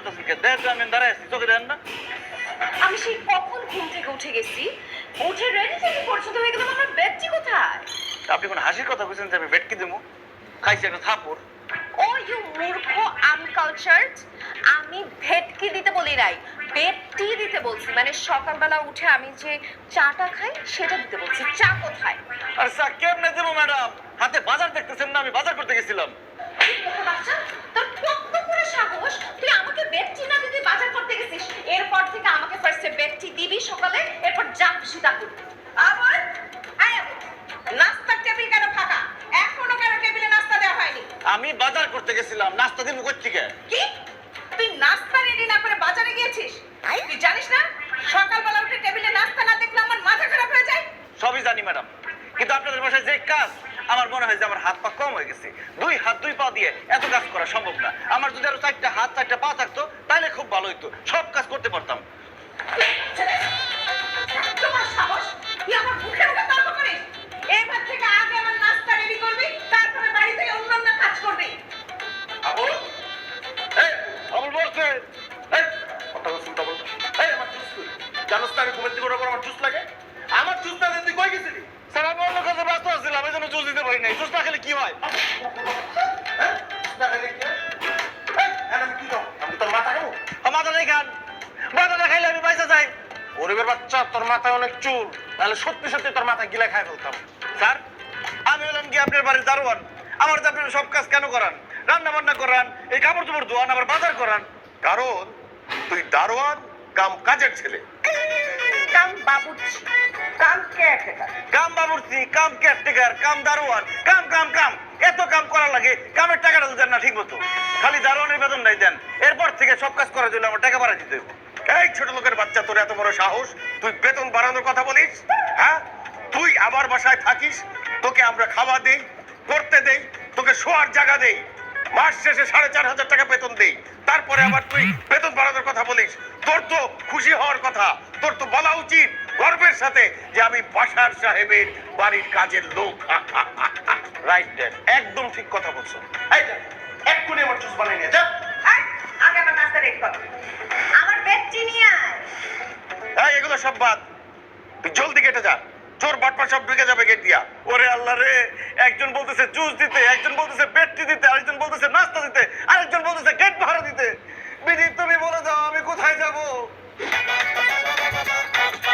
করতেছেন কে? দেখ আমি দাঁড়ায় আছি চোখে দেন না। আমি সেই কখন ঘুম থেকে উঠে গেছি উঠে রেডি থেকে পরিচিত হয়ে গেলাম আমার ব্যাগটি কোথায়? আপনি কোন হাসির কথা বলছেন যে আমি ভেটকি দেবো? খাইছি একটা থাপড়। ও ইউ মূর্খ আনকালচার্ড আমি ভেটকি দিতে বলি নাই বেডটি দিতে বলছি। মানে সকালবেলা উঠে আমি যে চাটা খাই সেটা দিতে বলছি। চা কোথায়? আর চা কেমনে দেবো ম্যাডাম? হাতে বাজার দেখতেছেন না আমি বাজার করতে গেছিলাম। তোর কত করে সাহস তুই আমাকে বেডটি না দিতে বাজার করতে গেছিস? এরপর থেকে আমাকে ফার্স্টে বেডটি দিবি সকালে এরপর যা খুশি তা করবি। আবার নাস্তার টেবিল কেন ফাঁকা? এখনও কেন টেবিলে নাস্তা দেওয়া হয়নি? আমি বাজার করতে গেছিলাম। নাস্তা দিব কই থেকে কি? তুই নাস্তা রেডি না করে বাজারে গিয়েছিস? তুই জানিস না? সকালবেলা উঠে টেবিলে নাস্তা না দেখলে আমার মাথা খারাপ হয়ে যায়? সবই জানি ম্যাডাম। কিন্তু আপনাদের বাসায় যে কাজ আমার মনে হয় যে আমার হাত পা কম হয়ে গেছে। দুই হাত দুই পা দিয়ে এত কাজ করা সম্ভব না। আমার যদি আরও চারটা হাত চারটা পা থাকতো তাহলে খুব ভালো হতো সব কাজ করতে পারতাম। তোমার সাহস? তুই আমার মুখে মুখে তর্ক করিস? এবার থেকে আগে আমার নাস্তা রেডি করবি তারপরে বাড়ি থেকে অন্যান্য কাজ করবি। আবুল এই আবুল বলছে এই কথা বলছেন বল এই আমার জুস কই জানোস তো আমি ঘুমের থেকে ওঠার পর আমার জুস লাগে? আমার জুস না তুই কই গেছিলি? স্যার আমি অন্য কাজে ব্যস্ত আছিলাম এই জন্য জুস পারি নাই জুস না খেলে কি হয়? মাথা নেই খান। মাথা না খাইলে আমি পয়সা যাই। গরিবের বাচ্চা তোর মাথায় অনেক চুল। তাহলে সত্যি সত্যি তোর মাথা গিলা খাই ফেলতাম। স্যার আমি হলাম কি আপনার বাড়ির দারোয়ান। আমার আপনারা সব কাজ কেন করান? রান্না বান্না করান এই কাপড় চোপড় ধোয়ান আবার বাজার করান। কারণ তুই দারোয়ান কাম কাজের ছেলে। কাম বাবুর্চি। কাম বাবুর্চি কাম কেয়ারটেকার কাম দারোয়ান, কাম কাম কাম। এত কাম করা লাগে, কামের টাকাটা দেন না ঠিক মতো খালি দারোয়ানের বেতন নাই দেন। এরপর থেকে সব কাজ করার জন্য আমার টাকা বাড়া দিতে এই ছোট লোকের বাচ্চা, তোর এত বড় সাহস? তুই বেতন বাড়ানোর কথা বলিস? হ্যাঁ? তুই আমার বাসায় থাকিস? তোকে আমরা খাওয়া দেই, করতে দেই, তোকে শোয়ার জায়গা দেই। মাস শেষে সাড়ে চার হাজার টাকা বেতন দেই। তারপরে আবার তুই বেতন বাড়ানোর কথা বলিস। তোর তো খুশি হওয়ার কথা। তোর তো বলা উচিত। গর্বের সাথে যে আমি বাসার সাহেবের বাড়ির কাজের লোক। রাইট ড্যাড একদম ঠিক কথা বলছো। এক্ষুনি আমার জুস বানিয়ে নিয়ে যা। আগে আমার নাস্তা রেডি কর। আমার বেডটি নিয়ে আয় এগুলো সব বাদ। জলদি কেটে যা। চোর বাটপা সব ঢুকে যাবে গেট দিয়া। ওরে আল্লাহ রে একজন বলতেছে জুস দিতে একজন বলতেছে বেডটি দিতে আরেকজন বলতেছে নাস্তা দিতে আরেকজন বলতেছে গেট ভাড়া দিতে